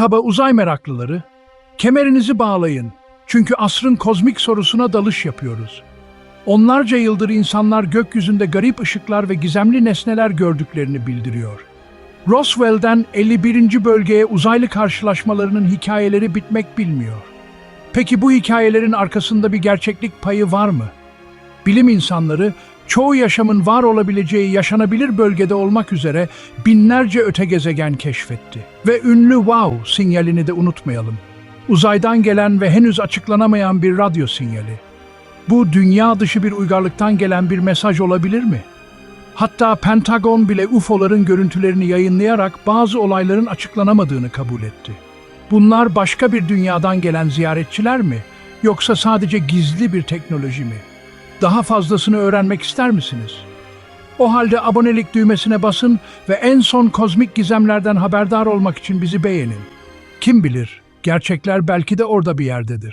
Merhaba uzay meraklıları. Kemerinizi bağlayın. Çünkü asrın kozmik sorusuna dalış yapıyoruz. Onlarca yıldır insanlar gökyüzünde garip ışıklar ve gizemli nesneler gördüklerini bildiriyor. Roswell'den 51. bölgeye uzaylı karşılaşmalarının hikayeleri bitmek bilmiyor. Peki bu hikayelerin arkasında bir gerçeklik payı var mı? Bilim insanları çoğu yaşamın var olabileceği yaşanabilir bölgede olmak üzere binlerce öte gezegen keşfetti. Ve ünlü wow sinyalini de unutmayalım. Uzaydan gelen ve henüz açıklanamayan bir radyo sinyali. Bu dünya dışı bir uygarlıktan gelen bir mesaj olabilir mi? Hatta Pentagon bile UFO'ların görüntülerini yayınlayarak bazı olayların açıklanamadığını kabul etti. Bunlar başka bir dünyadan gelen ziyaretçiler mi? Yoksa sadece gizli bir teknoloji mi? Daha fazlasını öğrenmek ister misiniz? O halde abonelik düğmesine basın ve en son kozmik gizemlerden haberdar olmak için bizi beğenin. Kim bilir, gerçekler belki de orada bir yerdedir.